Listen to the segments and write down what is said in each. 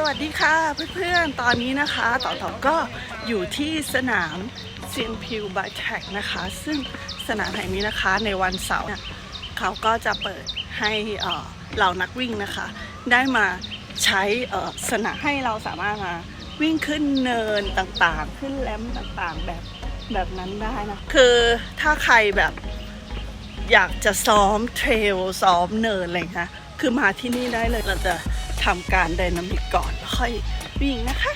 สวัสดีค่ะเพื่อนๆ ตอนนี้นะคะต่อต่อก็อยู่ที่สนามเซียนพิวบายแท็กนะคะ ซึ่งสนามแห่งนี้นะคะในวันเสาร์เขาก็จะเปิดให้เหล่านักวิ่งนะคะ ได้มาใช้สนามให้เราสามารถมาวิ่งขึ้นเนินต่างๆ ขึ้นแลมต่างๆ แบบแบบนั้นได้นะคือถ้าใครแบบอยากจะซ้อมเทรลซ้อมเนินอะไรนะคือมาที่นี่ได้เลยเราจะ ทำการไดนามิกก่อนแล้วค่อยวิ่งนะคะ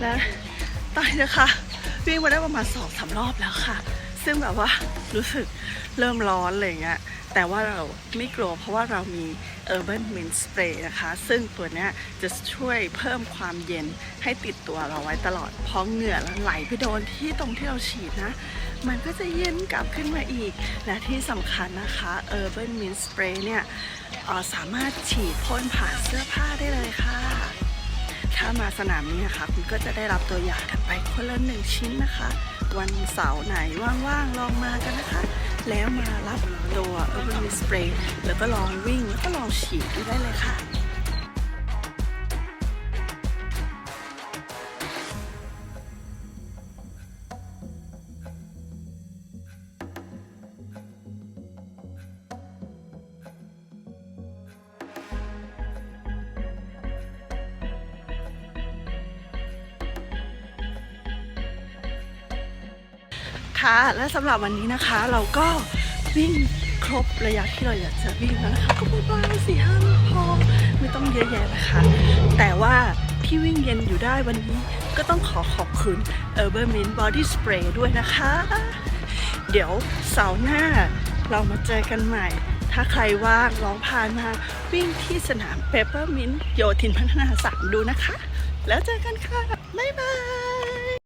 และตอนนี้นะคะ วิ่งมาได้ประมาณสองสามรอบแล้วค่ะ ซึ่งแบบว่ารู้สึกเริ่มร้อนอะไรเงี้ยแต่ว่าเราไม่กลัวเพราะว่าเรามี Urban Mint Spray นะคะ ซึ่งตัวเนี้ยจะช่วยเพิ่มความเย็นให้ติดตัวเราไว้ตลอดเพราะเหงื่อไหลไปโดนที่ตรงที่เราฉีดนะ มันก็จะเย็นกลับขึ้นมาอีก และที่สำคัญนะคะ Urban Mint Spray เนี่ยเอ่อสามารถฉีดพ่นผ่านเสื้อผ้าได้เลยค่ะ ถ้ามาสนามนี้นะคะ คุณก็จะได้รับตัวอย่างกันไปคนละหนึ่งชิ้นนะคะ วันเสาร์ไหนว่างๆลองมากันนะคะ แล้วมารับตัว Urban Spray แล้วก็ลองวิ่งแล้วก็ลองฉีดได้เลยค่ะ และสำหรับวันนี้นะคะ เราก็วิ่งครบระยะที่เราอยากจะวิ่งแล้วนะคะก็ประมาณสี่ห้าโลพอไม่ต้องเยอะแยะนะคะ แต่ว่าที่วิ่งเย็นอยู่ได้วันนี้ก็ต้องขอขอบคุณ Urban Mint Body Spray ด้วยนะคะ เดี๋ยวเสาร์หน้าเรามาเจอกันใหม่ ถ้าใครว่างลองผ่านมาวิ่งที่สนาม Peppermint โยธินพัฒนาสามดูนะคะ แล้วเจอกันค่ะ บ๊ายบาย